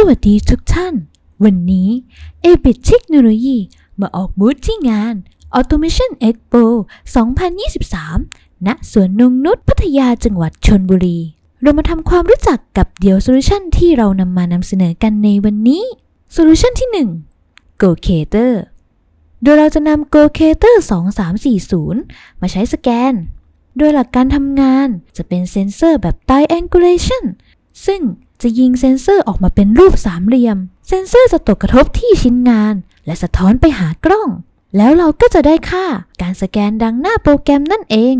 สวัสดีทุกท่าน วันนี้ a b i t เทคโนโลยีมาออกบูธที่งาน Automation Expo 2023 ณ สวนนงนุษพัทยาจังหวัดชนบุรี เรามาทำความรู้จักกับเดี่ยวโซลูชันที่เรานำมานำเสนอกันในวันนี้โซลูชันที่ 1 Go Cater โดยเราจะนำ Go Cater 2340 มาใช้สแกน โดยหลักการทำงานจะเป็นเซนเซอร์แบบ triangulation ซึ่งจะยิงเซนเซอร์ออกมาเป็นรูปสามเหลี่ยม เซนเซอร์จะตกกระทบที่ชิ้นงาน และสะท้อนไปหากล้อง แล้วเราก็จะได้ค่าการสแกนดังหน้าโปรแกรมนั่นเอง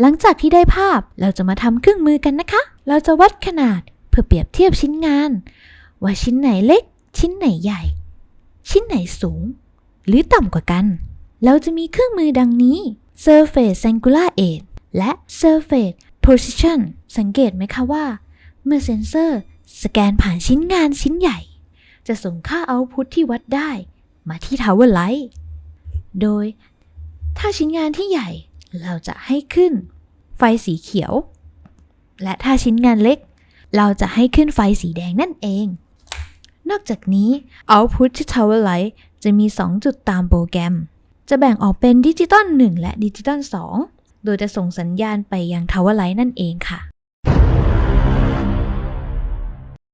หลังจากที่ได้ภาพเราจะมาทำเครื่องมือกันนะคะ เราจะวัดขนาดเพื่อเปรียบเทียบชิ้นงาน ว่าชิ้นไหนเล็ก ชิ้นไหนใหญ่ ชิ้นไหนสูง หรือต่ำกว่ากัน เราจะมีเครื่องมือดังนี้ Surface Angular Aid และ Surface Position สังเกตไหมคะว่า เมื่อเซนเซอร์สแกนผ่านชิ้นงานชิ้นใหญ่ จะส่งค่าเอาต์พุตที่วัดได้มาที่ Tower Light โดย ถ้าชิ้นงานที่ใหญ่เราจะให้ขึ้นไฟสีเขียว และถ้าชิ้นงานเล็ก เราจะให้ขึ้นไฟสีแดงนั่นเอง นอกจากนี้ Output ที่ Tower Light จะมี 2 จุดตามโปรแกรม จะแบ่งออกเป็นดิจิตอล1และดิจิตอล2โดยจะส่งสัญญาณไปยัง Tower Light นั่นเองค่ะ